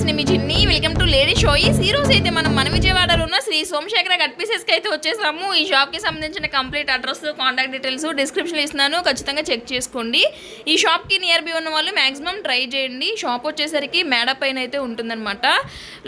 Friends నేను మీ చిన్ని welcome to lady షోయిస్ ఈ రోజు అయితే మనం మన విజయవాడలో ఉన్న శ్రీ సోమశేఖర కట్ పీసెస్కి అయితే వచ్చేసాము. ఈ షాప్కి సంబంధించిన complete address contact details description ఇస్తున్నాను. ఖచ్చితంగా చెక్ చేసుకోండి. ఈ షాప్కి నియర్ బై ఉన్న వాళ్ళు మాక్సిమం ట్రై చేయండి. షాప్ వచ్చేసరికి మేడ పైన అయితే ఉంటుందన్నమాట.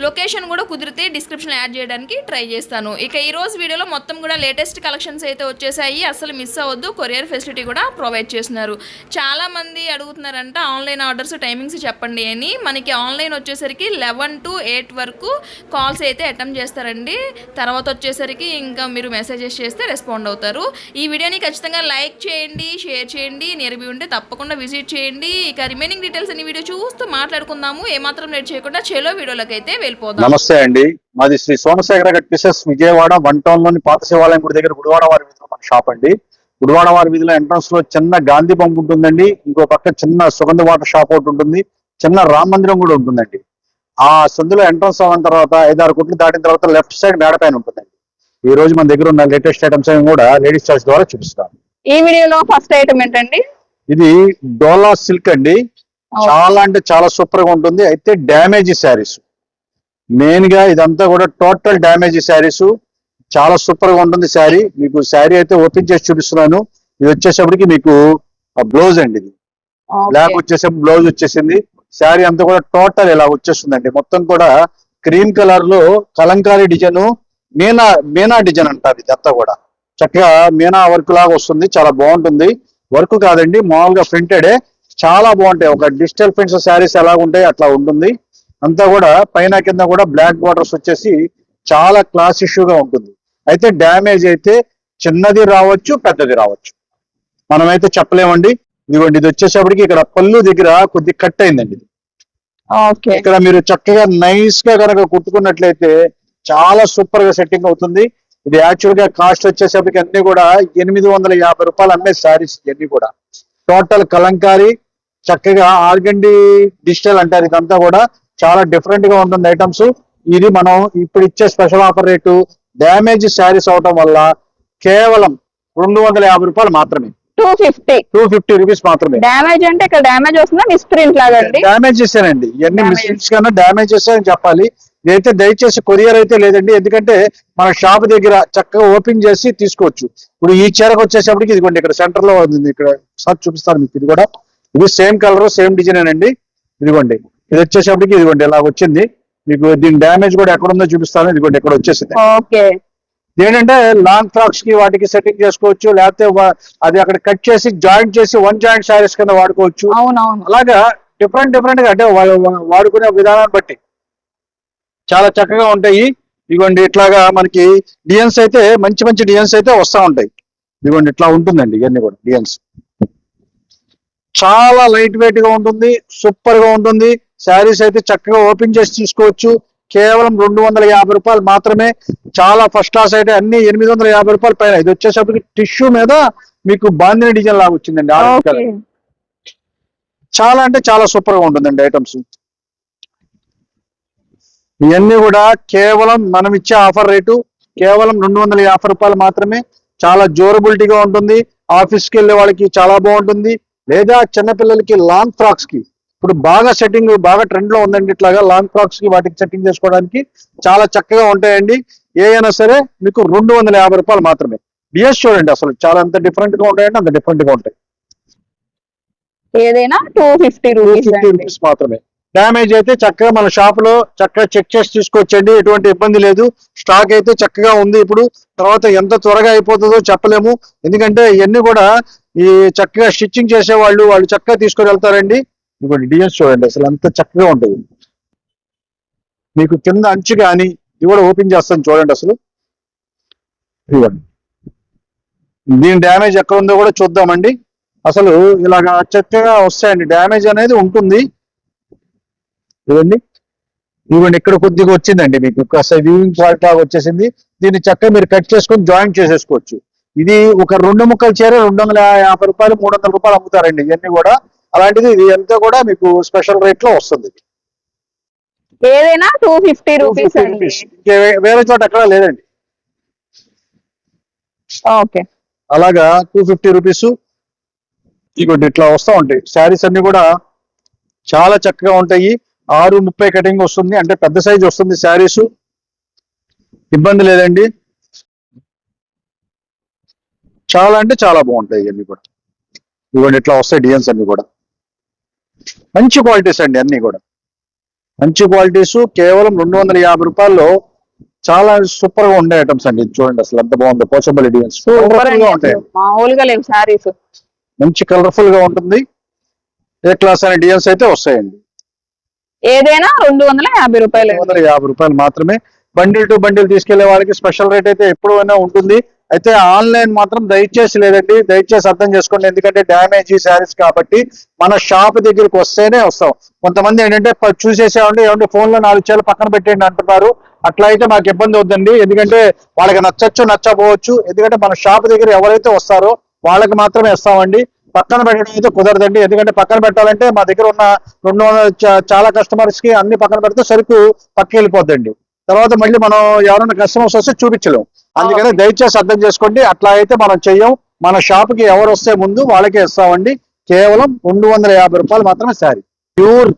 లొకేషన్ కూడా కుదిరితే డిస్క్రిప్షన్ యాడ్ చేయడానికి ట్రై చేస్తాను. ఇక ఈ రోజు వీడియోలో మొత్తం కూడా లేటెస్ట్ కలెక్షన్స్ అయితే వచ్చేసాయి. అసలు మిస్ అవ్వద్దు. కొరియర్ ఫెసిలిటీ కూడా ప్రొవైడ్ చేస్తున్నారు. చాలా మంది అడుగుతున్నారంట ఆన్లైన్ ఆర్డర్స్ టైమింగ్స్ చెప్పండి అని. మనకి ఆన్లైన్ వచ్చేసరికి లెవెన్ టు ఎయిట్ వరకు కాల్స్ అయితే అటెంప్ట్ చేస్తారండి. తర్వాత వచ్చేసరికి ఇంకా మీరు మెసేజెస్ చేస్తే రెస్పాండ్ అవుతారు. ఈ వీడియోని ఖచ్చితంగా లైక్ చేయండి షేర్ చేయండి నియర్బీ ఉంటే తప్పకుండా విజిట్ చేయండి. ఇక రిమైనింగ్ డీటెయిల్స్ అన్ని వీడియో చూస్తూ మాట్లాడుకుందాము. ఏమాత్రం లేట్ చేయకుండా చెలో వీడియోలకు అయితే వెళ్ళిపోదాం. నమస్తే అండి. మాది శ్రీ సోమశేఖర గట్ విజయవాడ వన్ టౌన్లోని పాత శివాలయం గుడి దగ్గర గుడివాడ వారి వీధిలో మన షాప్ అండి. గుడివాడ వారి వీధిలో ఎంట్రన్స్లో చిన్న గాంధీ పంప్ ఉంటుందండి. ఇంకో పక్క చిన్న సుగంధ వాటర్ షాప్ ఒకటి ఉంటుంది. చిన్న రామ మందిరం కూడా ఉంటుందండి. ఆ సందులో ఎంట్రన్స్ అయిన తర్వాత ఐదారు కుట్లు దాటిన తర్వాత లెఫ్ట్ సైడ్ మేడ పైన ఉంటుందండి. ఈ రోజు మన దగ్గర ఉన్న లేటెస్ట్ ఐటమ్స్ అన్ని కూడా లేడీస్ చాయిస్ ద్వారా చూపిస్తాను. ఈ వీడియోలో ఫస్ట్ ఐటమ్ ఏంటండి? ఇది డోలా సిల్క్ అండి. చాలా అంటే చాలా సూపర్గా ఉంటుంది. అయితే డ్యామేజ్ శారీస్. మెయిన్గా ఇదంతా కూడా టోటల్ డ్యామేజ్ శారీస్. చాలా సూపర్గా ఉంటుంది శారీ. మీకు శారీ అయితే ఓపెన్ చేసి చూపిస్తున్నాను. ఇది వచ్చేసప్పటికి మీకు బ్లౌజ్ అండి ఇది. బ్లాక్ వచ్చేసరికి బ్లౌజ్ వచ్చేసింది. శారీ అంతా కూడా టోటల్ ఇలా వచ్చేస్తుందండి. మొత్తం కూడా క్రీమ్ కలర్లో కలంకారీ డిజైన్ మీనా మీనా డిజైన్ అంటారు ఇదంతా కూడా. చక్కగా మీనా వర్క్ లాగా వస్తుంది చాలా బాగుంటుంది. వర్క్ కాదండి మామూలుగా ప్రింటెడే చాలా బాగుంటాయి. ఒక డిజిటల్ ప్రింట్స్ శారీస్ ఎలా ఉంటాయి అట్లా ఉంటుంది. అంతా కూడా పైన కింద కూడా బ్లాక్ బార్డర్స్ వచ్చేసి చాలా క్లాస్ ఇష్యూగా ఉంటుంది. అయితే డ్యామేజ్ అయితే చిన్నది రావచ్చు పెద్దది రావచ్చు. మనమైతే చెప్పలేమండి. ఇదిగోండి ఇది వచ్చేసప్పటికి ఇక్కడ పళ్ళు దగ్గర కొద్ది కట్ అయిందండి ఇది. ఇక్కడ మీరు చక్కగా నైస్గా కనుక కుట్టుకున్నట్లయితే చాలా సూపర్గా సెట్టింగ్ అవుతుంది. ఇది యాక్చువల్గా కాస్ట్ వచ్చేసరికి అన్ని కూడా ఎనిమిది వందల యాభై రూపాయలు అమ్మే శారీస్ ఇవన్నీ కూడా. టోటల్ కలంకారీ చక్కగా ఆర్గండి డిజిటల్ అంటారు ఇదంతా కూడా. చాలా డిఫరెంట్గా ఉంటుంది ఐటమ్స్. ఇది మనం ఇప్పుడు ఇచ్చే special offer rate damage saris అవటం వల్ల కేవలం రెండు వందల యాభై రూపాయలు మాత్రమే. Two fifty. Two fifty rupees మాత్రమే. డ్యామేజ్ అంటే ఇక్కడ డ్యామేజ్ వస్తుందా? మిస్ ప్రింట్ లాగా అండి డ్యామేజ్ చేశానండి. ఇవన్నీ Damage. మిస్టేక్స్ కన్నా డ్యామేజ్ చేశారని చెప్పాలి. ఇదైతే దయచేసి కొరియర్ అయితే లేదండి. ఎందుకంటే మన షాప్ దగ్గర చక్కగా ఓపెన్ చేసి తీసుకోవచ్చు. ఇప్పుడు ఈ చీరకు వచ్చేసప్పటికి ఇదిగోండి ఇక్కడ సెంటర్లో ఉంది. ఇక్కడ సార్ చూపిస్తాను మీకు ఇది కూడా. ఇది సేమ్ కలర్ సేమ్ డిజైన్ అండి. ఇదిగోండి. ఇది వచ్చేసప్పటికి ఇదిగోండి ఇలా వచ్చింది. మీకు దీని డ్యామేజ్ కూడా ఎక్కడ ఉందో చూపిస్తాను. ఇదిగోండి ఇక్కడ వచ్చేసింది. ఓకే. ఏంటంటే లాంగ్ ఫ్రాక్స్కి వాటికి సెట్టింగ్ చేసుకోవచ్చు లేకపోతే అది అక్కడ కట్ చేసి జాయింట్ చేసి వన్ జాయింట్ శారీస్ కింద వాడుకోవచ్చు. అవునవును. అలాగా డిఫరెంట్ డిఫరెంట్గా అంటే వాడుకునే విధానాన్ని బట్టి చాలా చక్కగా ఉంటాయి. ఇదిగోండి ఇట్లాగా మనకి డిజైన్స్ అయితే మంచి మంచి డిజైన్స్ అయితే వస్తూ ఉంటాయి. ఇదిగోండి ఇట్లా ఉంటుందండి ఇవన్నీ కూడా డిజైన్స్ చాలా లైట్ వెయిట్గా ఉంటుంది సూపర్గా ఉంటుంది. శారీస్ అయితే చక్కగా ఓపెన్ చేసి తీసుకోవచ్చు కేవలం రెండు వందల యాభై రూపాయలు మాత్రమే. చాలా ఫస్ట్ క్లాస్ అయితే అన్ని ఎనిమిది వందల యాభై రూపాయల పైన. ఇది వచ్చేసరికి టిష్యూ మీద మీకు బాందిన డిజైన్ లాగా వచ్చిందండి. చాలా అంటే చాలా సూపర్గా ఉంటుందండి ఐటమ్స్. ఇవన్నీ కూడా కేవలం మనం ఇచ్చే ఆఫర్ రేటు కేవలం రెండు వందల యాభై రూపాయలు మాత్రమే. చాలా డ్యూరబిలిటీగా ఉంటుంది. ఆఫీస్కి వెళ్ళే వాళ్ళకి చాలా బాగుంటుంది. లేదా చిన్నపిల్లలకి లాంగ్ ఫ్రాక్స్కి ఇప్పుడు బాగా సెట్టింగ్ బాగా ట్రెండ్లో ఉందండి ఇట్లాగా. లాంగ్ ఫ్రాక్స్కి వాటికి సెట్టింగ్ చేసుకోవడానికి చాలా చక్కగా ఉంటాయండి. ఏ అయినా సరే మీకు రెండు వందల యాభై రూపాయలు మాత్రమే. డిఎస్ చూడండి అసలు చాలా అంత డిఫరెంట్గా ఉంటాయండి అంత డిఫరెంట్గా ఉంటాయి. ఏదైనా two fifty two rupees fifty rupees మాత్రమే. డ్యామేజ్ అయితే చక్కగా మన షాప్లో చక్కగా చెక్ చేసి తీసుకొచ్చండి ఎటువంటి ఇబ్బంది లేదు. స్టాక్ అయితే చక్కగా ఉంది ఇప్పుడు. తర్వాత ఎంత త్వరగా అయిపోతుందో చెప్పలేము. ఎందుకంటే ఇవన్నీ కూడా ఈ చక్కగా స్టిచ్చింగ్ చేసే వాళ్ళు వాళ్ళు చక్కగా తీసుకొని వెళ్తారండి. ఇదిగోండి డిజైన్స్ చూడండి అసలు అంత చక్కగా ఉంటుంది. మీకు కింద అంచు కానీ ఇది కూడా ఓపెన్ చేస్తాను చూడండి అసలు. ఇదిగోండి. దీని డ్యామేజ్ ఎక్కడ ఉందో కూడా చూద్దామండి. అసలు ఇలాగా చక్కగా వస్తాయండి డ్యామేజ్ అనేది ఉంటుంది. ఇవ్వండి ఇవ్వండి ఇక్కడ కొద్దిగా వచ్చిందండి మీకు కాస్త వీవింగ్ ఫాల్ట్ లాగా వచ్చేసింది. దీన్ని చక్కగా మీరు కట్ చేసుకొని జాయింట్ చేసేసుకోవచ్చు. ఇది ఒక రెండు ముక్కలు చీర రెండు వందల యాభై రూపాయలు మూడు వందల రూపాయలు అమ్ముతారండి ఇవన్నీ కూడా. అలాంటిది ఇది ఎంత కూడా మీకు స్పెషల్ రేట్లో వస్తుంది. ఏదైనా టూ ఫిఫ్టీ 250 రూపీస్ వేరే చోట ఎక్కడా లేదండి. ఓకే. అలాగా టూ ఫిఫ్టీ రూపీస్ ఇగోండి ఇట్లా వస్తూ ఉంటాయి. శారీస్ అన్ని కూడా చాలా చక్కగా ఉంటాయి. ఆరు ముప్పై కటింగ్ వస్తుంది. అంటే పెద్ద సైజ్ వస్తుంది శారీస్ ఇబ్బంది లేదండి. చాలా అంటే చాలా బాగుంటాయి ఇవన్నీ కూడా. ఇవన్నీ ఇట్లా వస్తాయి డిజైన్స్ అన్ని కూడా. మంచి క్వాలిటీస్ అండి అన్ని కూడా. మంచి క్వాలిటీస్ కేవలం రెండు వందల యాభై రూపాయల్లో చాలా సూపర్గా ఉండే ఐటమ్స్ అండి. చూడండి అసలు ఎంత బాగుంది పోచంపల్లి డిజైన్స్ సూపర్గా అండి ఉంటాయి. మామూలుగా లేవు మంచి కలర్ఫుల్గా ఉంటుంది. ఏ క్లాస్ అనే డిజైన్స్ అయితే వస్తాయండి. ఏదైనా రెండు వందల యాభై రూపాయలు. రెండు వందల యాభై రూపాయలు మాత్రమే. బండిల్ టు బండిల్ తీసుకెళ్ళే వాళ్ళకి స్పెషల్ రేట్ అయితే ఎప్పుడు అయినా ఉంటుంది. అయితే ఆన్లైన్ మాత్రం దయచేసి లేదండి దయచేసి అర్థం చేసుకోండి. ఎందుకంటే డ్యామేజ్ శారీస్ కాబట్టి మన షాప్ దగ్గరికి వస్తేనే వస్తాం. కొంతమంది ఏంటంటే చూసేసేవండి ఏమంటే ఫోన్లో నాలుగు చేలు పక్కన పెట్టండి అంటున్నారు. అట్లా అయితే మాకు ఇబ్బంది అవుతుంది ఎందుకంటే వాళ్ళకి నచ్చచ్చు నచ్చపోవచ్చు ఎందుకంటే మన షాప్ దగ్గర ఎవరైతే వస్తారో వాళ్ళకి మాత్రమే ఇస్తామండి. పక్కన పెట్టడం అయితే కుదరదండి. ఎందుకంటే పక్కన పెట్టాలంటే మా దగ్గర ఉన్న రెండు చాలా కస్టమర్స్కి అన్ని పక్కన పెడితే సరుకు పక్క వెళ్ళిపోద్దండి. తర్వాత మళ్ళీ మనం ఎవరైనా కస్టమర్స్ వస్తే చూపించలేం. అందుకని. దయచేసి అర్థం చేసుకోండి అట్లా అయితే మనం చెయ్యం. మన షాప్కి ఎవరు వస్తే ముందు వాళ్ళకే ఇస్తామండి. కేవలం రెండు వందల యాభై రూపాయలు మాత్రమే శారీ. ప్యూర్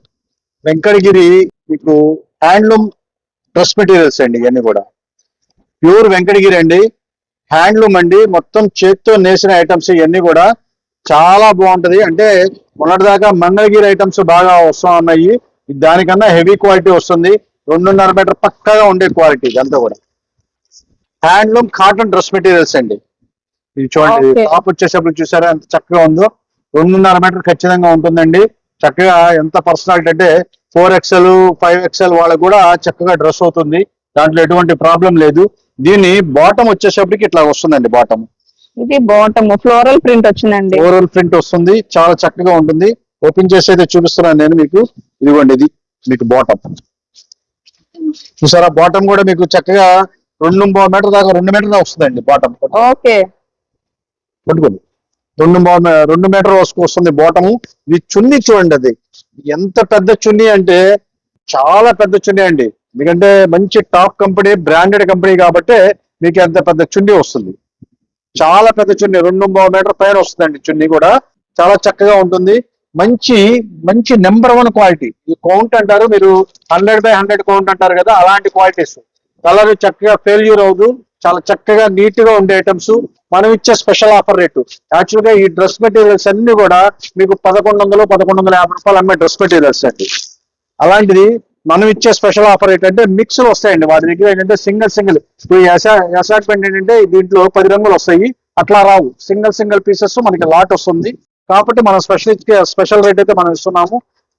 వెంకటగిరి మీకు హ్యాండ్లూమ్ డ్రెస్ మెటీరియల్స్ అండి ఇవన్నీ కూడా. ప్యూర్ వెంకటగిరి అండి. హ్యాండ్లూమ్ అండి. మొత్తం చేత్తో నేసిన ఐటమ్స్ ఇవన్నీ కూడా చాలా బాగుంటది. అంటే మొన్నటిదాకా మంగళగిరి ఐటమ్స్ బాగా వస్తూ ఉన్నాయి దానికన్నా హెవీ క్వాలిటీ వస్తుంది. రెండున్నర మీటర్ పక్కగా ఉండే క్వాలిటీ ఇదంతా కూడా. హ్యాండ్లూమ్ కాటన్ డ్రెస్ మెటీరియల్స్ అండి. ఇది చూడండి. టాప్ వచ్చేసప్పుడు చూసారా ఎంత చక్కగా ఉందో. రెండున్నర మీటర్ ఖచ్చితంగా ఉంటుందండి. చక్కగా ఎంత పర్సనాలిటీ అంటే ఫోర్ ఎక్స్ఎల్ ఫైవ్ ఎక్స్ఎల్ వాళ్ళకు కూడా చక్కగా డ్రెస్ అవుతుంది. దాంట్లో ఎటువంటి ప్రాబ్లం లేదు. దీని బాటమ్ వచ్చేసప్పటికి ఇట్లా వస్తుందండి బాటమ్. ఇది బాటమ్ ఫ్లోరల్ ప్రింట్ వచ్చిందండి. ఓవరాల్ ప్రింట్ వస్తుంది. చాలా చక్కగా ఉంటుంది. ఓపెన్ చేసి అయితే చూపిస్తున్నాను నేను మీకు. ఇదిగోండి ఇది మీకు బాటమ్. చూసారా? బాటమ్ కూడా మీకు చక్కగా రెండు మీటర్ దాకా రెండు మీటర్ వస్తుందండి బాటమ్ ఓకే. పట్టుకోండి. రెండు రెండు మీటర్ వస్తుంది బాటము ఇది చున్నీ చూడండి అది. ఎంత పెద్ద చున్నీ అంటే చాలా పెద్ద చున్నీ అండి. ఎందుకంటే మంచి టాప్ కంపెనీ బ్రాండెడ్ కంపెనీ కాబట్టి మీకు ఎంత పెద్ద చున్నీ వస్తుంది. చాలా పెద్ద చున్నీ రెండు మీటర్ పైన వస్తుందండి చున్నీ కూడా. చాలా చక్కగా ఉంటుంది. మంచి మంచి నెంబర్ వన్ క్వాలిటీ ఈ కౌంట్ అంటారు మీరు హండ్రెడ్ బై హండ్రెడ్ కౌంట్ అంటారు కదా అలాంటి క్వాలిటీస్ కలర్ చక్కగా ఫెయిల్యూర్ అవ్వదు చాలా చక్కగా నీట్గా ఉండే ఐటమ్స్ మనం ఇచ్చే స్పెషల్ ఆఫర్ రేటు యాక్చువల్గా ఈ డ్రెస్ మెటీరియల్స్ అన్ని కూడా మీకు పదకొండు వందలు పదకొండు వందల యాభై రూపాయలు అమ్మే డ్రెస్ మెటీరియల్స్ అండి. అలాంటిది మనం ఇచ్చే స్పెషల్ ఆఫర్ ఏంటంటే మిక్స్ వస్తాయండి. వాటి దగ్గర ఏంటంటే సింగిల్ సింగిల్ ఇప్పుడు అసాట్మెంట్ ఏంటంటే దీంట్లో పది రంగులు వస్తాయి. అట్లా రావు. సింగిల్ సింగిల్ పీసెస్ మనకి లాట్ వస్తుంది. కాబట్టి మనం స్పెషల్ స్పెషల్ రేట్ అయితే మనం ఇస్తున్నాము.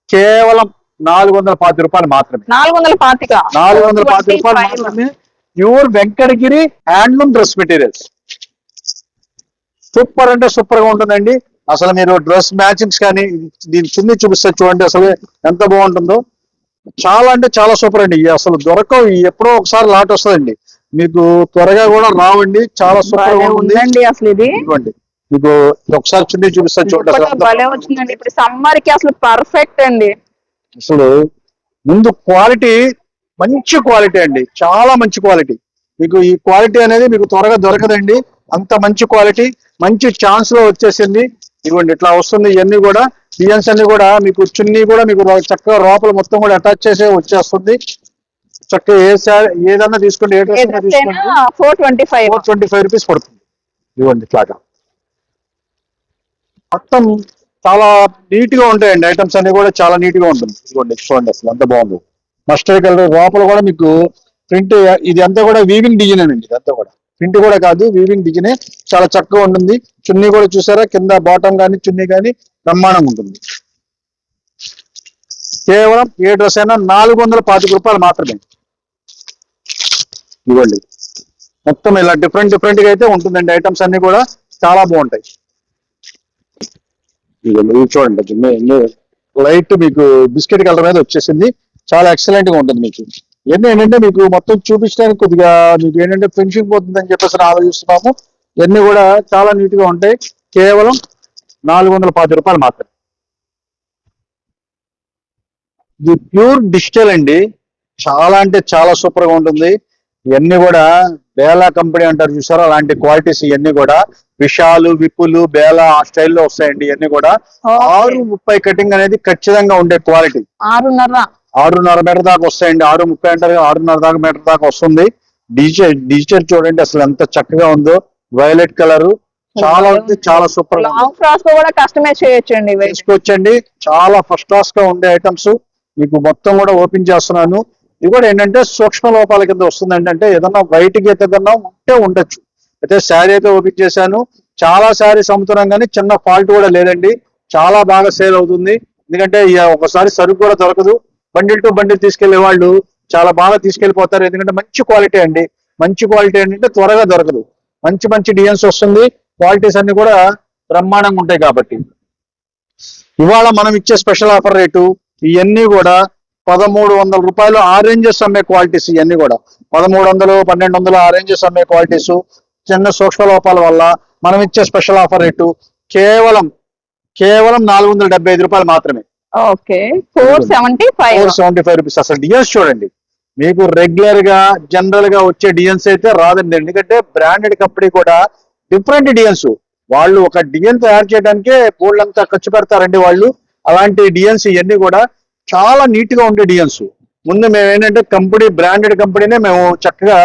కేవలం నాలుగు వందల పాతి రూపాయలు మాత్రమే. నాలుగు వందల పాతిక. నాలుగు వందల పాతి రూపాయలు 25. మాత్రమే. Pure Venkatagiri handloom dress materials. Super అంటే సూపర్గా ఉంటుందండి. అసలు మీరు డ్రెస్ మ్యాచింగ్స్ కానీ దీని చున్నీ చూపిస్తే చూడండి అసలు ఎంత బాగుంటుందో. చాలా అంటే చాలా సూపర్ అండి. అసలు దొరకవు. ఎప్పుడో ఒకసారి లాట్ వస్తుందండి. మీకు త్వరగా కూడా రావండి. చాలా సూపర్గా ఉందండి అసలు ఇది. మీకు ఒకసారి చున్నీ చూపిస్తే చూడండి ఇప్పుడు సమ్మర్కి అసలు పర్ఫెక్ట్ అండి. అసలు ముందు క్వాలిటీ మంచి క్వాలిటీ అండి. చాలా మంచి క్వాలిటీ మీకు ఈ క్వాలిటీ అనేది మీకు త్వరగా దొరకదండి. అంత మంచి క్వాలిటీ మంచి ఛాన్స్లో వచ్చేసింది. ఇదిగోండి ఇట్లా వస్తుంది ఇవన్నీ కూడా. డిజైన్స్ అన్ని కూడా మీకు చున్నీ కూడా మీకు చక్కగా లోపల మొత్తం కూడా అటాచ్ చేసే వచ్చేస్తుంది. చక్కగా ఏ శారీ ఏదన్నా తీసుకోండి ఏ డ్రెస్ అయినా తీసుకోండి. Four twenty five four twenty five rupees పడుతుంది. ఇవ్వండి ఇట్లాగా. మొత్తం చాలా నీట్గా ఉంటాయండి. ఐటమ్స్ అన్ని కూడా చాలా నీట్గా ఉంటుంది. ఇదిగోండి చూడండి అసలు ఎంత బాగుంది. మస్టర్డ్ కలర్ లోపల కూడా మీకు ప్రింట్ ఇది అంతా కూడా వీవింగ్ డిజైన్ అండి. ఇదంతా కూడా. ప్రింట్ కూడా కాదు వీవింగ్ డిజైనే చాలా చక్కగా ఉంటుంది. చున్నీ కూడా చూసారా? కింద బాటమ్ కానీ చున్నీ కానీ బ్రహ్మాండంగా ఉంటుంది. కేవలం ఏ డ్రెస్ అయినా నాలుగు వందల పాతిక రూపాయలు మాత్రమే. ఇవ్వండి మొత్తం ఇలా డిఫరెంట్ డిఫరెంట్గా అయితే ఉంటుందండి. ఐటమ్స్ అన్ని కూడా చాలా బాగుంటాయి. ఇదిగోండి, ఇవి చూడండి లైట్ మీకు బిస్కెట్ కలర్ మీద వచ్చేసింది. చాలా ఎక్సలెంట్గా ఉంటుంది మీకు. ఇవన్నీ ఏంటంటే మీకు మొత్తం చూపించడానికి కొద్దిగా మీకు ఏంటంటే ఫినిషింగ్ పోతుంది అని చెప్పేసి ఆలోచిస్తున్నాము. ఇవన్నీ కూడా చాలా నీట్గా ఉంటాయి. కేవలం నాలుగు వందల పాతి రూపాయలు మాత్రమే. ఇది ప్యూర్ డిజిటల్ అండి. చాలా అంటే చాలా సూపర్గా ఉంటుంది. ఇవన్నీ కూడా బేలా కంపెనీ అంటారు చూసారా? అలాంటి క్వాలిటీస్ ఇవన్నీ కూడా విషాలు విప్పులు బేలా ఆ స్టైల్లో వస్తాయండి. ఇవన్నీ కూడా ఆరు ముప్పై కటింగ్ అనేది ఖచ్చితంగా ఉండే క్వాలిటీ. ఆరున్నర. ఆరున్నర మీటర్ దాకా వస్తాయండి. ఆరు ముప్పై అంటారు ఆరున్నర దాకా మీటర్ దాకా వస్తుంది. డిజిటల్ డిజిటల్ చూడండి అసలు ఎంత చక్కగా ఉందో. Violet colour. చాలా అంటే చాలా సూపర్. లాంగ్ ఫ్రాక్స్ కూడా కస్టమైజ్ చేయొచ్చండి తీసుకొచ్చండి. చాలా ఫస్ట్ క్లాస్గా ఉండే ఐటమ్స్ మీకు మొత్తం కూడా ఓపెన్ చేస్తున్నాను. ఇది కూడా ఏంటంటే సూక్ష్మ లోపాల కింద వస్తుందండి అంటే ఏదన్నా వైట్ గీత ఏదన్నా ఉంటే ఉండొచ్చు. అయితే శారీ అయితే ఓపెన్ చేశాను. చాలా శారీస్ అమ్ముతున్నాం కానీ చిన్న ఫాల్ట్ కూడా లేదండి. చాలా బాగా సేల్ అవుతుంది. ఎందుకంటే ఇక ఒకసారి సరుకు కూడా దొరకదు. బండిల్ టు బండిల్ తీసుకెళ్ళే వాళ్ళు చాలా బాగా తీసుకెళ్ళిపోతారు ఎందుకంటే మంచి క్వాలిటీ అండి. మంచి క్వాలిటీ ఏంటంటే త్వరగా దొరకదు. మంచి మంచి డిజైన్స్ వస్తుంది. క్వాలిటీస్ అన్ని కూడా బ్రహ్మాండంగా ఉంటాయి కాబట్టి. ఇవాళ మనం ఇచ్చే స్పెషల్ ఆఫర్ రేటు ఇవన్నీ కూడా పదమూడు వందల రూపాయలు ఆరెంజెస్ అమ్మే క్వాలిటీస్ ఇవన్నీ కూడా. పదమూడు వందలు పన్నెండు వందలు ఆరెంజెస్ అమ్మే క్వాలిటీస్ చిన్న సూక్ష్మ లోపాల వల్ల మనం ఇచ్చే స్పెషల్ ఆఫర్ రేటు కేవలం కేవలం నాలుగు వందల డెబ్బై ఐదు రూపాయలు మాత్రమే. Okay. Four seventy five four seventy five rupees. అసలు డిఎన్స్ చూడండి. మీకు రెగ్యులర్గా జనరల్గా వచ్చే డిఎన్స్ అయితే రాదండి. ఎందుకంటే బ్రాండెడ్ కంపెనీ కూడా డిఫరెంట్ డిఎన్స్. వాళ్ళు ఒక డిఎన్ తయారు చేయడానికే అంతా ఖర్చు పెడతారండి వాళ్ళు. అలాంటి డిఎన్స్ ఇవన్నీ కూడా చాలా నీట్గా ఉండే డిఎన్స్. ముందు మేము ఏంటంటే కంపెనీ బ్రాండెడ్ కంపెనీనే మేము చక్కగా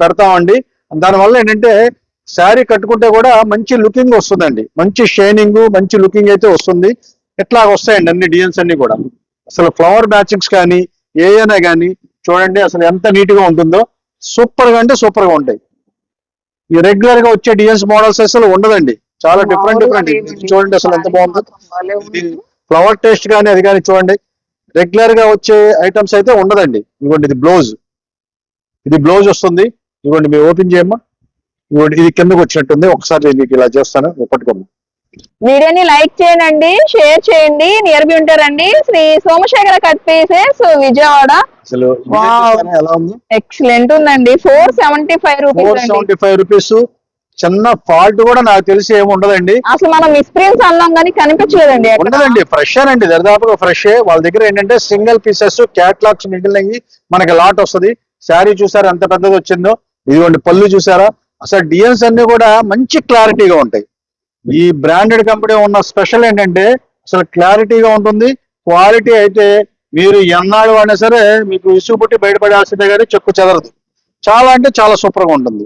పెడతామండి. దానివల్ల ఏంటంటే శారీ కట్టుకుంటే కూడా మంచి లుకింగ్ వస్తుందండి. మంచి షైనింగ్ మంచి లుకింగ్ అయితే వస్తుంది. ఇట్లా వస్తాయండి అన్ని డిజైన్స్ అన్ని కూడా. అసలు ఫ్లవర్ మ్యాచింగ్స్ కానీ ఏమైనా కానీ చూడండి అసలు ఎంత నీట్గా ఉంటుందో. సూపర్గా అంటే సూపర్గా ఉంటాయి. ఈ రెగ్యులర్గా వచ్చే డిజైన్స్ మోడల్స్ అసలు ఉండదండి. చాలా డిఫరెంట్ డిఫరెంట్. చూడండి అసలు ఎంత బాగుందో. ఇది ఫ్లవర్ టేస్ట్ కానీ అది కానీ చూడండి. రెగ్యులర్గా వచ్చే ఐటమ్స్ అయితే ఉండదండి. ఇదిగోండి ఇది బ్లౌజ్. ఇది బ్లౌజ్ వస్తుంది. ఇదిగోండి మీరు ఓపెన్ చేయమ్మా. ఇదిగోండి ఇది కిందకు వచ్చినట్టుంది. ఒకసారి నేను మీకు ఇలా చేస్తాను. పట్టుకోమ్మా వీడియోని లైక్ చేయండి షేర్ చేయండి నియర్ బి ఉంటారండి Sri Somasekhara cut pieces Vijayawada. Excellent ఉందండి. Four seventy five rupees seventy five rupees చిన్న ఫాల్ట్ కూడా నాకు తెలిసి ఏమి ఉండదండి. అసలు మనం మిస్ప్రింట్స్ అన్నాం కానీ కనిపించలేదండి. ఉండదండి. ఫ్రెష్ అండి దరిదాపుగా ఫ్రెష్ వాళ్ళ దగ్గర ఏంటంటే సింగిల్ పీసెస్ క్యాట్లాగ్స్ మిగిలినవి మనకి లాట్ వస్తది. శారీ చూసారా ఎంత పెద్దది వచ్చిందో? ఇదిగోండి పళ్ళు చూసారా? అసలు డిజైన్స్ అన్ని కూడా మంచి క్లారిటీగా ఉంటాయి. ఈ బ్రాండెడ్ కంపెనీ ఉన్న స్పెషల్ ఏంటంటే అసలు క్లారిటీగా ఉంటుంది. క్వాలిటీ అయితే మీరు ఎన్నాడు వాడినా సరే మీకు ఇసుగు పుట్టి బయటపడాల్సిందే కానీ చెక్కు చెదరదు. చాలా అంటే చాలా సూపర్గా ఉంటుంది.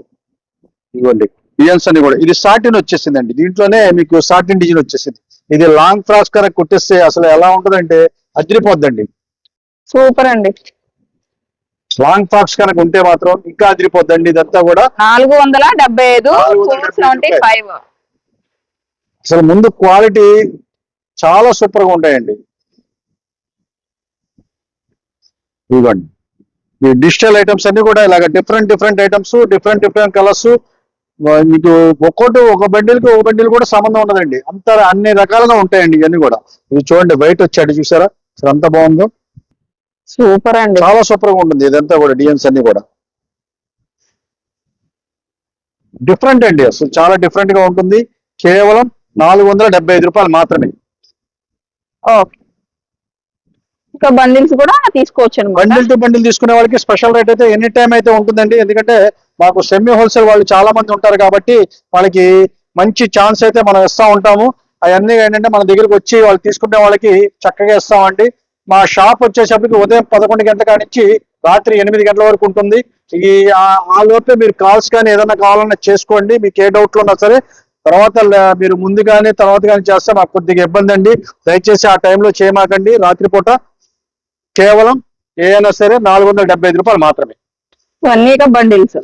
ఇదిగోండి డిజైన్స్ అన్ని కూడా. ఇది సాటిన్ వచ్చేసిందండి. దీంట్లోనే మీకు సాటిన్ డిజైన్ వచ్చేసింది. ఇది లాంగ్ ఫ్రాక్స్ కనుక కుట్టిస్తే అసలు ఎలా ఉంటుందంటే అదిరిపోద్దండి. సూపర్ అండి. లాంగ్ ఫ్రాక్స్ కనుక ఉంటే మాత్రం ఇంకా అదిరిపోద్దండి. ఇదంతా కూడా నాలుగు వందల డెబ్బై ఐదు అసలు ముందు క్వాలిటీ చాలా సూపర్గా ఉంటాయండి. ఇవ్వండి. ఈ డిజిటల్ ఐటమ్స్ అన్ని కూడా ఇలాగ different different items different different colours మీకు ఒక్కోటి ఒక బండిల్కి ఒక బండిల్ కూడా సంబంధం ఉండదండి. అంత అన్ని రకాలుగా ఉంటాయండి ఇవన్నీ కూడా. ఇది చూడండి వైట్ వచ్చాడు చూసారా? అసలు అంత బాగుందో. సూపర్ అండి. చాలా సూపర్గా ఉంటుంది. ఇదంతా కూడా డిజైన్స్ అన్ని కూడా. డిఫరెంట్ అండి అసలు. చాలా డిఫరెంట్గా ఉంటుంది. కేవలం నాలుగు వందల డెబ్బై ఐదు రూపాయలు మాత్రమే. ఇంకా బండిల్స్ కూడా తీసుకోవచ్చు బండిల్ టు బండిల్ తీసుకునే వాళ్ళకి స్పెషల్ రేట్ అయితే ఎనీ టైం అయితే ఉంటుందండి. ఎందుకంటే మాకు సెమీ హోల్సేల్ వాళ్ళు చాలా మంది ఉంటారు కాబట్టి వాళ్ళకి మంచి ఛాన్స్ అయితే మనం ఇస్తా ఉంటాము. అవన్నీ ఏంటంటే మన దగ్గరికి వచ్చి వాళ్ళు తీసుకునే వాళ్ళకి చక్కగా ఇస్తామండి. మా షాప్ వచ్చేసరికి ఉదయం పదకొండు గంటల కానించి రాత్రి ఎనిమిది గంటల వరకు ఉంటుంది. ఈ ఆ- లోపే మీరు కాల్స్ కానీ ఏదైనా కావాలన్నా చేసుకోండి. మీకు ఏ డౌట్లు ఉన్నా సరే తర్వాత మీరు ముందు కానీ తర్వాత కానీ చేస్తే మాకు కొద్దిగా ఇబ్బంది అండి. దయచేసి ఆ టైంలో చేయమాకండి. రాత్రిపూట కేవలం ఏదైనా సరే నాలుగు వందల డెబ్బై ఐదు రూపాయలు మాత్రమే. బండిల్స్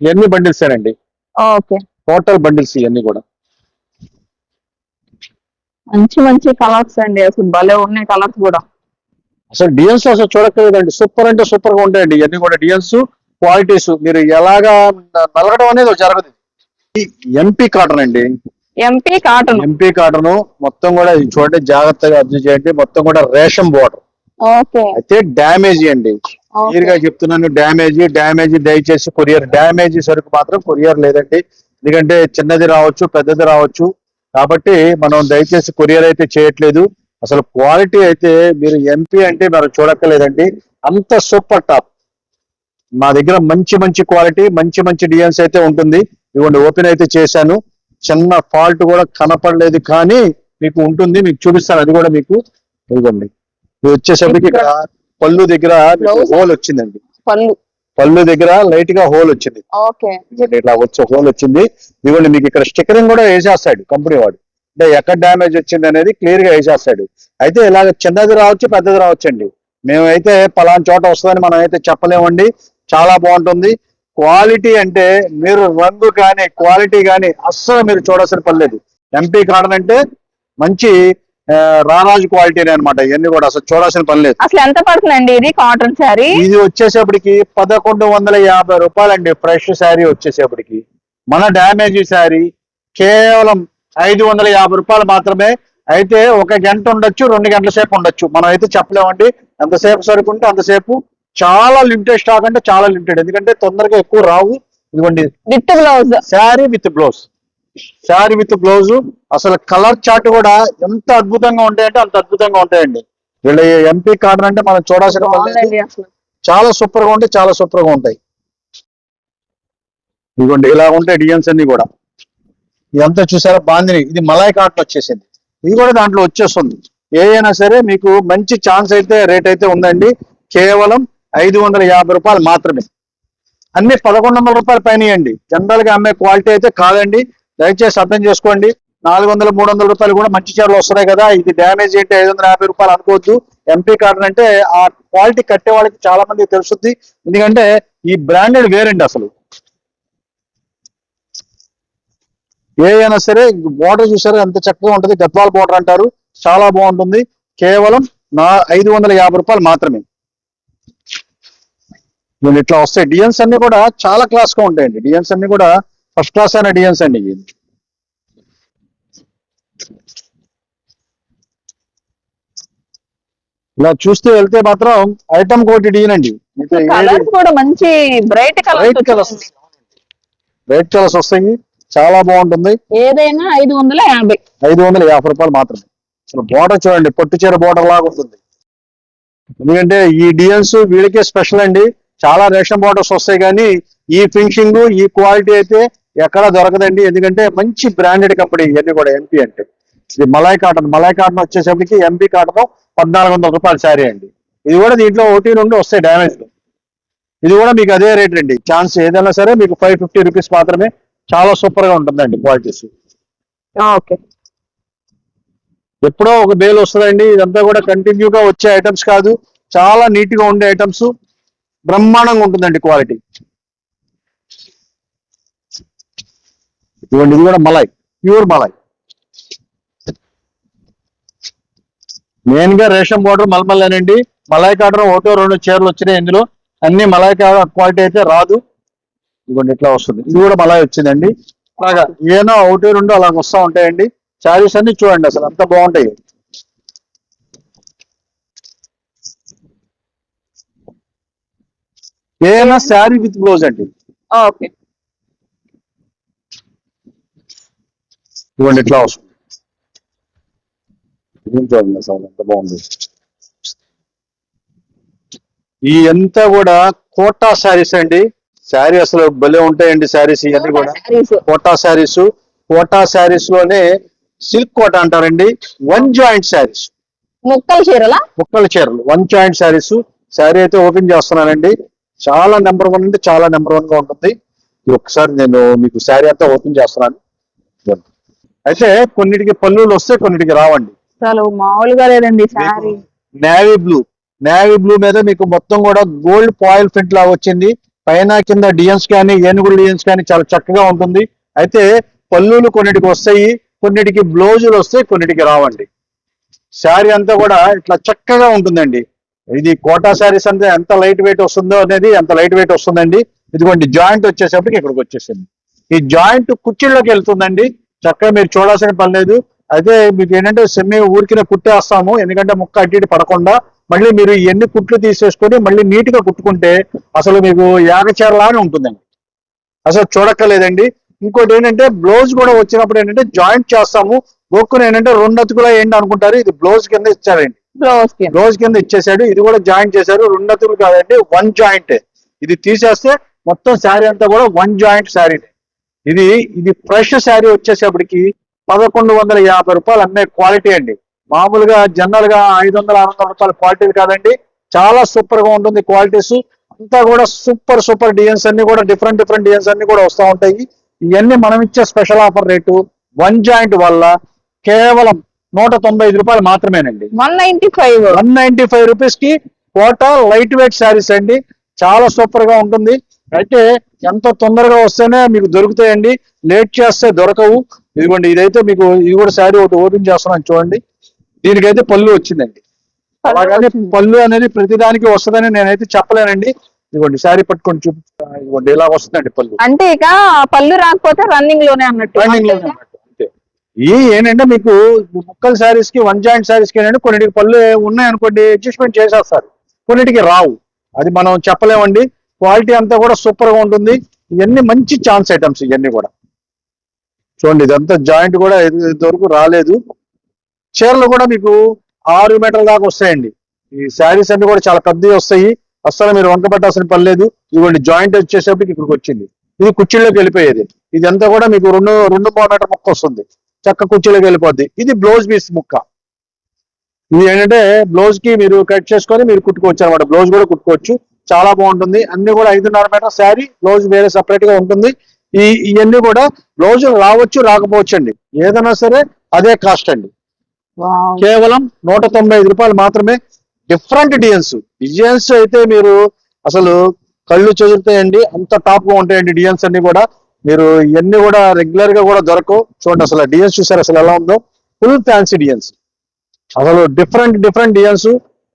ఇవన్నీ బండిల్స్. అండి ఓకే. టోటల్ బండిల్స్ ఇవన్నీ కూడా. మంచి మంచి కలర్స్ అండి అసలు భలే ఉన్నాయి కలర్స్ కూడా. అసలు డిఎన్స్ అసలు చూడక్కర్లేదండి. సూపర్ అంటే సూపర్గా ఉంటాయండి ఇవన్నీ కూడా డిఎన్స్ క్వాలిటీస్. మీరు ఎలాగా నలగడం అనేది జరగదు. ఎంపీ కాటన్ అండి. ఎంపీ కాటన్ ఎంపీ కాటన్ మొత్తం కూడా చూడండి జాగ్రత్తగా అబ్జర్వ్ చేయండి. మొత్తం కూడా రేషన్ బోర్డర్ ఓకే. అయితే డ్యామేజ్ అండి. క్లియర్గా చెప్తున్నాను డ్యామేజ్ డ్యామేజ్ దయచేసి కొరియర్ డ్యామేజ్ సరుకు మాత్రం కొరియర్ లేదండి. ఎందుకంటే చిన్నది రావచ్చు పెద్దది రావచ్చు. కాబట్టి మనం దయచేసి కొరియర్ అయితే చేయట్లేదు. అసలు క్వాలిటీ అయితే మీరు ఎంపీ అంటే మీరు చూడక్కర్లేదండి. అంత సూపర్ టాప్. మా దగ్గర మంచి మంచి క్వాలిటీ మంచి మంచి డిజైన్స్ అయితే ఉంటుంది. ఇవ్వండి ఓపెన్ అయితే చేశాను. చిన్న ఫాల్ట్ కూడా కనపడలేదు కానీ మీకు ఉంటుంది మీకు చూపిస్తాను. అది కూడా మీకు ఇదిగోండి. ఇది వచ్చేసరికి ఇక్కడ పళ్ళు దగ్గర? హోల్ వచ్చిందండి. పళ్ళు. పళ్ళు దగ్గర లైట్గా హోల్ వచ్చింది. ఓకే. ఇదిగోండి ఇట్లా వచ్చే హోల్ వచ్చింది. ఇదిగోండి మీకు ఇక్కడ స్టిక్కరింగ్ కూడా వేసేస్తాడు కంపెనీ వాడు. అంటే ఎక్కడ డ్యామేజ్ వచ్చింది అనేది క్లియర్గా వేసేస్తాడు. అయితే ఇలాగ చిన్నది రావచ్చు పెద్దది రావచ్చు అండి మేమైతే పలానా చోట వస్తుందని మనం అయితే చెప్పలేమండి. చాలా బాగుంటుంది. క్వాలిటీ అంటే మీరు రంగు కానీ క్వాలిటీ కానీ అస్సలు మీరు చూడాల్సిన పని లేదు. ఎంపీ కాటన్ అంటే మంచి రారాజు క్వాలిటీ అనమాట ఇవన్నీ కూడా అసలు చూడాల్సిన పని లేదు. అసలు ఎంత పడుతుందండి ఇది కాటన్ శారీ? ఇది వచ్చేసేపటికి పదకొండు వందల యాభై రూపాయలండి. ఫ్రెష్ శారీ వచ్చేసేపటికి. మన డ్యామేజ్ శారీ కేవలం ఐదు వందల యాభై రూపాయలు మాత్రమే. అయితే ఒక గంట ఉండొచ్చు రెండు గంటల సేపు ఉండొచ్చు. మనం అయితే చెప్పలేమండి. ఎంతసేపు సరుకుంటే అంతసేపు. చాలా లిమిటెడ్ స్టాక్ అంటే చాలా లిమిటెడ్. ఎందుకంటే తొందరగా ఎక్కువ రావు. ఇదిగోండి. With blouse. Sari with blouse. Sari with blouse. అసలు కలర్ చార్ట్ కూడా ఎంత అద్భుతంగా ఉంటాయంటే అంత అద్భుతంగా ఉంటాయండి. వీళ్ళ ఎంపీ కార్డర్ అంటే మనం చూడాల్సిన చాలా సూపర్గా ఉంటాయి చాలా సూపర్గా ఉంటాయి. ఇదిగోండి ఇలా ఉంటాయి డిజైన్స్ అన్ని కూడా. ఇదంతా చూసారా బాందిని ఇది మలాయ్ కాటన్ వచ్చేసింది. ఇది కూడా దాంట్లో వచ్చేస్తుంది. ఏ అయినా సరే మీకు మంచి ఛాన్స్ అయితే రేట్ అయితే ఉందండి. కేవలం ఐదు వందల యాభై రూపాయలు మాత్రమే. అన్ని పదకొండు వందల రూపాయలు పైన ఇవ్వండి జనరల్గా అమ్మే క్వాలిటీ అయితే కాదండి. దయచేసి అర్థం చేసుకోండి. నాలుగు వందల మూడు వందల రూపాయలు కూడా మంచి చీరలు వస్తున్నాయి కదా. ఇది డ్యామేజ్ ఏంటి ఐదు వందల యాభై రూపాయలు అనుకోవద్దు. ఎంపీ కార్డు అంటే ఆ క్వాలిటీ కట్టే వాళ్ళకి చాలా మందికి తెలుస్తుంది. ఎందుకంటే ఈ బ్రాండెడ్ వేరండి అసలు. ఏ అయినా సరే బోర్డర్ చూసారా? ఎంత చక్కగా ఉంటుంది. గద్వాల బోర్డర్ అంటారు. చాలా బాగుంటుంది. కేవలం నా ఐదు వందల యాభై రూపాయలు మాత్రమే. ఇట్లా వస్తాయి డిజైన్స్ అన్ని కూడా చాలా క్లాస్గా ఉంటాయండి. డిజైన్స్ అన్ని కూడా ఫస్ట్ క్లాస్ అయిన డిజైన్స్ అండి ఇవి. ఇలా చూస్తూ వెళ్తే మాత్రం ఐటమ్ కోటి డిజైన్ అండి. కలర్స్ కూడా మంచి bright colours colours white colours వస్తాయి. చాలా బాగుంటుంది. ఏదైనా ఐదు వందల యాభై. ఐదు వందల యాభై రూపాయలు మాత్రమే. అసలు బోర్డర్ చూడండి పట్టు చీర బోర్డర్ లాగా ఉంటుంది. ఎందుకంటే ఈ డిజైన్స్ వీళ్ళకే స్పెషల్ అండి. చాలా రేషన్ బోర్డర్స్ వస్తాయి కానీ ఈ ఫినిషింగ్ ఈ క్వాలిటీ అయితే ఎక్కడా దొరకదండి. ఎందుకంటే మంచి బ్రాండెడ్ కంపెనీ ఇవన్నీ కూడా ఎంపీ అంటే. ఇది మలాయ్ కాటన్. మలాయ్ కాటన్ వచ్చేసరికి ఎంపీ కాటన్ పద్నాలుగు వందల రూపాయల శారీ అండి. ఇది కూడా దీంట్లో ఒకటి రెండు వస్తాయి డ్యామేజ్ ఇది కూడా మీకు అదే రేట్ అండి. ఛాన్స్ ఏదైనా సరే మీకు ఫైవ్ ఫిఫ్టీ రూపీస్ మాత్రమే చాలా సూపర్గా ఉంటుందండి క్వాలిటీస్ ఓకే. ఎప్పుడో ఒక బేల్ వస్తుందండి. ఇదంతా కూడా కంటిన్యూగా వచ్చే ఐటమ్స్ కాదు. చాలా నీట్గా ఉండే ఐటమ్స్ బ్రహ్మాండంగా ఉంటుందండి క్వాలిటీ ఇవ్వండి ఇది కూడా మలాయ్ ప్యూర్ మలాయ్ మెయిన్గా రేషన్ బోర్డర్ మలమల్లేనండి మలాయ్ కాటన్ ఒకటో రెండు చీరలు వచ్చినాయి ఇందులో. అన్ని మలాయ్ క్వాలిటీ అయితే రాదు. ఇదిగోండి ఇట్లా వస్తుంది. ఇది కూడా మలాయ్ వచ్చిందండి. అలాగా ఏనో ఒకటి రెండు అలా వస్తూ ఉంటాయండి. శారీస్ అన్ని చూడండి అసలు అంత బాగుంటాయి. ఏమైనా శారీ విత్ బ్లౌజ్ అండి? ఓకే. ఇవ్వండి ఇట్లా వస్తుంది చూడండి ఎంత బాగుంది ఈ అంతా కూడా కోటా శారీస్ అండి. శారీ అసలు భలే ఉంటాయండి శారీస్ ఇవన్నీ కూడా. కోటా శారీస్. కోటా శారీస్లోనే సిల్క్ కోట అంటారండి. One joint saris. ముక్కల చీరలా? ముక్కల చీరలు. One joint saris. శారీ అయితే ఓపెన్ చేస్తున్నానండి. చాలా నెంబర్ వన్ అంటే చాలా నెంబర్ వన్గా ఉంటుంది. ఇది ఒకసారి నేను మీకు శారీ అంతా ఓపెన్ చేస్తున్నాను. అయితే కొన్నిటికి పళ్ళులు వస్తే కొన్నిటికి రావండి. అసలు మామూలుగా లేదండి నేవీ బ్లూ నేవీ బ్లూ మీద మీకు మొత్తం కూడా గోల్డ్ పాయిల్ ప్రింట్ లాగా వచ్చింది. పైన కింద డిజైన్స్ కానీ ఏనుగులు డిజైన్స్ కానీ చాలా చక్కగా ఉంటుంది. అయితే పళ్ళులు కొన్నిటికి వస్తాయి కొన్నిటికి బ్లౌజులు వస్తాయి కొన్నిటికి రావండి. శారీ అంతా కూడా ఇట్లా చక్కగా ఉంటుందండి. ఇది కోటా శారీస్ అంటే ఎంత లైట్ వెయిట్ వస్తుందో అనేది ఎంత లైట్ వెయిట్ వస్తుందండి. ఇదిగోండి జాయింట్ వచ్చేసరికి ఇక్కడికి వచ్చేసింది. ఈ జాయింట్ కుర్చీలోకి వెళ్తుందండి. చక్కగా మీరు చూడాల్సిన పని లేదు. అయితే మీకు ఏంటంటే సెమ్మి ఊరికినే కుట్టేస్తాము. ఎందుకంటే ముక్క అటు ఇటు పడకుండా మళ్ళీ మీరు ఎన్ని కుట్లు తీసేసుకొని మళ్ళీ నీట్గా కుట్టుకుంటే అసలు మీకు యాగచీరలానే ఉంటుందండి. అసలు చూడక్కర్లేదండి. ఇంకోటి ఏంటంటే బ్లౌజ్ కూడా వచ్చినప్పుడు ఏంటంటే జాయింట్ చేస్తాము. గోక్కుని ఏంటంటే రెండు అతుకులా ఏంటి అనుకుంటారు? ఇది బ్లౌజ్ కింద ఇచ్చారండి. బ్లౌజ్ కింద. ఇచ్చేసాడు. ఇది కూడా జాయింట్ చేశారు. రెండు అతుకులు కాదండి వన్ జాయింట్. ఇది తీసేస్తే మొత్తం శారీ అంతా కూడా వన్ జాయింట్ శారీ ఇది ఇది ఫ్రెష్ శారీ వచ్చేసేపటికి పదకొండు వందల యాభై రూపాయలు అమ్మే క్వాలిటీ అండి. మామూలుగా జనరల్గా ఐదు వందల ఆరు వందల రూపాయల క్వాలిటీలు కాదండి. చాలా సూపర్గా ఉంటుంది క్వాలిటీస్. అంతా కూడా సూపర్ సూపర్ డిజైన్స్ అన్ని కూడా డిఫరెంట్ డిఫరెంట్ డిజైన్స్ అన్ని కూడా వస్తూ ఉంటాయి. ఇవన్నీ మనం ఇచ్చే special offer rate one joint వల్ల కేవలం నూట తొంభై ఐదు రూపాయలు మాత్రమేనండి. One ninety five. One ninety five రూపీస్కి కోటా లైట్ వెయిట్ శారీస్ అండి. చాలా సూపర్గా ఉంటుంది. అయితే ఎంత తొందరగా వస్తేనే మీకు దొరుకుతాయండి. లేట్ చేస్తే దొరకవు. ఇదిగోండి ఇదైతే మీకు ఇది కూడా శారీ ఒకటి ఓపెన్ చేస్తున్నాను చూడండి. దీనికైతే పళ్ళు వచ్చిందండి. అలాగని పళ్ళు అనేది ప్రతిదానికి వస్తుందని నేనైతే చెప్పలేనండి. ఇదిగోండి శారీ పట్టుకొని చూపిస్తా ఇదిగోండి ఇలా వస్తుందండి పళ్ళు. అంటే ఇక పళ్ళు రాకపోతే రన్నింగ్లోనే అన్నట్టు. ట్రైనింగ్లోనే అన్నట్టు అంతే. ఈ ఏంటంటే మీకు ముక్కల శారీస్కి వన్ జాయింట్ శారీస్కి ఏంటంటే కొన్నిటికి పళ్ళు ఉన్నాయనుకోండి అడ్జస్ట్మెంట్ చేసేస్తారు. కొన్నిటికి రావు. అది మనం చెప్పలేమండి. క్వాలిటీ అంతా కూడా సూపర్గా ఉంటుంది. ఇవన్నీ మంచి ఛాన్స్ ఐటమ్స్ ఇవన్నీ కూడా. చూడండి ఇదంతా జాయింట్ కూడా ఇది- ఇంతవరకు రాలేదు. చీరలు కూడా మీకు ఆరు మీటర్ల దాకా వస్తాయండి. ఈ శారీస్ అన్ని కూడా చాలా పెద్దవి వస్తాయి. అస్సలు మీరు వంక పెట్టాల్సిన పని లేదు. ఇదిగోండి జాయింట్ వచ్చేసరికి ఇక్కడికి వచ్చింది. ఇది కుర్చీలోకి వెళ్ళిపోయేది. ఇదంతా కూడా మీకు రెండు రెండు మూడు మీటర్ ముక్క వస్తుంది. చక్క కుర్చీలోకి వెళ్ళిపోద్ది. ఇది బ్లౌజ్ పీస్ ముక్క. ఇది ఏంటంటే బ్లౌజ్కి మీరు కట్ చేసుకొని మీరు కుట్టుకోవచ్చు అనమాట బ్లౌజ్ కూడా కుట్టుకోవచ్చు. చాలా బాగుంటుంది. అన్ని కూడా ఐదున్నర మీటర్ శారీ బ్లౌజ్ వేరే సపరేట్గా ఉంటుంది. ఈ ఇవన్నీ కూడా బ్లౌజ్ రావచ్చు రాకపోవచ్చు అండి. ఏదైనా సరే అదే కాస్ట్ అండి. కేవలం నూట తొంభై ఐదు రూపాయలు మాత్రమే డిఫరెంట్ డిజైన్స్ డిజైన్స్ అయితే మీరు అసలు కళ్ళు చెదురుతాయండి అంత టాప్గా ఉంటాయండి డిజైన్స్ అన్ని కూడా. మీరు ఇవన్నీ కూడా రెగ్యులర్గా కూడా దొరకవు చూడండి అసలు డిజైన్స్ చూసారు అసలు ఎలా ఉందో? ఫుల్ ఫ్యాన్సీ డిజైన్స్ అసలు డిఫరెంట్ డిఫరెంట్ డిజైన్స్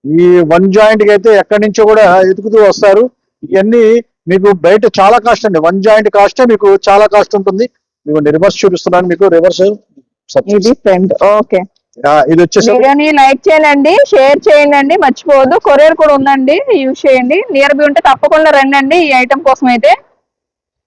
ఈ వన్ జాయింట్కి అయితే ఎక్కడి నుంచో కూడా ఎతుకుతూ వస్తారు. ఇవన్నీ మీకు బయట చాలా కాస్ట్ అండి. వన్ జాయింట్ కాస్టే మీకు చాలా కాస్ట్ ఉంటుంది. మీకు రివర్స్ చూపిస్తున్నాను మీకు. రివర్స్ ఇది ఫ్రంట్ ఓకే ఇది వచ్చేసి వీడియోని లైక్ చేయండి షేర్ చేయండి అండి మర్చిపోవద్దు. కొరియర్ కూడా ఉందండి యూజ్ చేయండి. నియర్ బై ఉంటే తప్పకుండా రండి ఈ ఐటమ్ కోసం అయితే.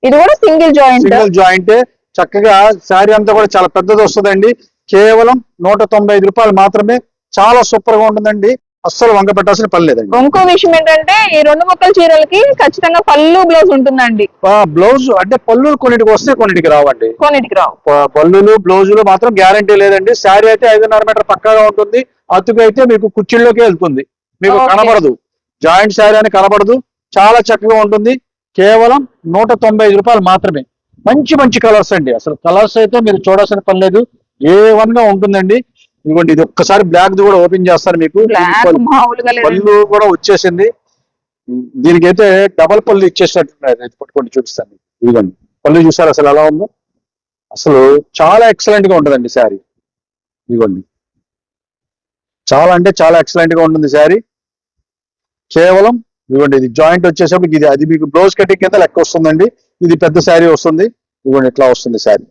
ఇది కూడా సింగిల్ జాయింట్ సింగిల్ జాయింట్ చక్కగా శారీ అంతా కూడా చాలా పెద్దది వస్తుందండి. కేవలం నూట తొంభై ఐదు రూపాయలు మాత్రమే. చాలా సూపర్గా ఉంటుందండి. అస్సలు వంక పెట్టాల్సిన పని లేదండి. ఇంకో విషయం ఏంటంటే ఈ రెండు ముక్కల చీరలకి ఖచ్చితంగా పళ్ళు బ్లౌజ్ ఉంటుందండి. బ్లౌజ్ అంటే పళ్ళు కొన్నిటికి వస్తే కొన్నిటికి రావండి. కొన్నిటికి రావు. పళ్ళులు బ్లౌజులు మాత్రం గ్యారంటీ లేదండి. శారీ అయితే ఐదున్నర మీటర్ పక్కాగా ఉంటుంది. అతుకు అయితే మీకు కుర్చీల్లోకి వెళ్తుంది. మీకు. కనబడదు. జాయింట్ శారీ అని కనబడదు. చాలా చక్కగా ఉంటుంది. కేవలం నూట తొంభై ఐదు రూపాయలు మాత్రమే. మంచి మంచి కలర్స్ అండి. అసలు కలర్స్ అయితే మీరు చూడాల్సిన పని లేదు. ఏ వన్గా ఉంటుందండి. ఇదిగోండి ఇది ఒక్కసారి బ్లాక్ ది కూడా ఓపెన్ చేస్తాను మీకు. పళ్ళు- కూడా వచ్చేసింది. దీనికైతే డబల్ పళ్ళు ఇచ్చేసినట్టున్నారు ఇది పట్టుకొని చూపిస్తాను. ఇదిగోండి పళ్ళు చూసారు అసలు ఎలా ఉందో? అసలు చాలా ఎక్సలెంట్గా ఉంటుందండి శారీ. ఇదిగోండి. చాలా అంటే చాలా ఎక్సలెంట్గా ఉంటుంది శారీ. కేవలం ఇదిగోండి ఇది జాయింట్ వచ్చేసరికి ఇది అది మీకు బ్లౌజ్ కటింగ్ కింద లెక్క వస్తుందండి. ఇది పెద్ద శారీ వస్తుంది. ఇదిగోండి ఇట్లా వస్తుంది శారీ.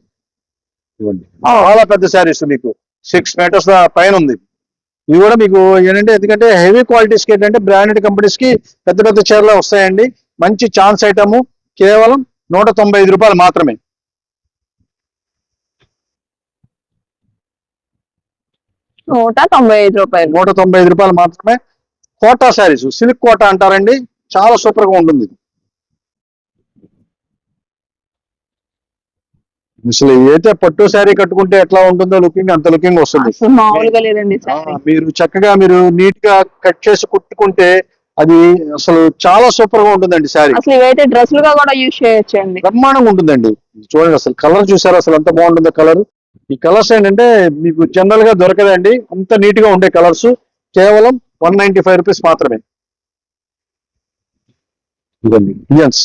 ఇదిగోండి. చాలా పెద్ద శారీస్ మీకు. సిక్స్ మీటర్స్ పైన ఉంది. ఇవి కూడా మీకు ఏంటంటే ఎందుకంటే హెవీ క్వాలిటీస్కి ఏంటంటే బ్రాండెడ్ కంపెనీస్కి పెద్ద పెద్ద చీరలు వస్తాయండి. మంచి ఛాన్స్ ఐటమ్ కేవలం నూట తొంభై ఐదు రూపాయలు మాత్రమే. నూట తొంభై ఐదు రూపాయలు. నూట తొంభై ఐదు రూపాయలు మాత్రమే. కోటా శారీస్ సిల్క్ కోటా అంటారండి. చాలా సూపర్గా ఉంటుంది. అసలు ఏదైతే పట్టు శారీ కట్టుకుంటే ఎట్లా ఉంటుందో లుకింగ్ అంత లుకింగ్ వస్తుంది. మామూలుగా లేదండి మీరు చక్కగా మీరు నీట్గా కట్ చేసి కుట్టుకుంటే అది అసలు చాలా సూపర్గా ఉంటుందండి శారీ. అసలు ఇవైతే డ్రెస్లుగా కూడా యూజ్ చేయొచ్చండి. బ్రహ్మాండంగా ఉంటుందండి. చూడండి అసలు కలర్ చూసారా? అసలు ఎంత బాగుంటుందో కలర్ ఈ కలర్స్ ఏంటంటే మీకు జనరల్గా దొరకదండి. అంత నీట్గా ఉండే కలర్స్ కేవలం వన్ నైన్టీ ఫైవ్ రూపీస్ మాత్రమే. ఇదండి ఇండియన్స్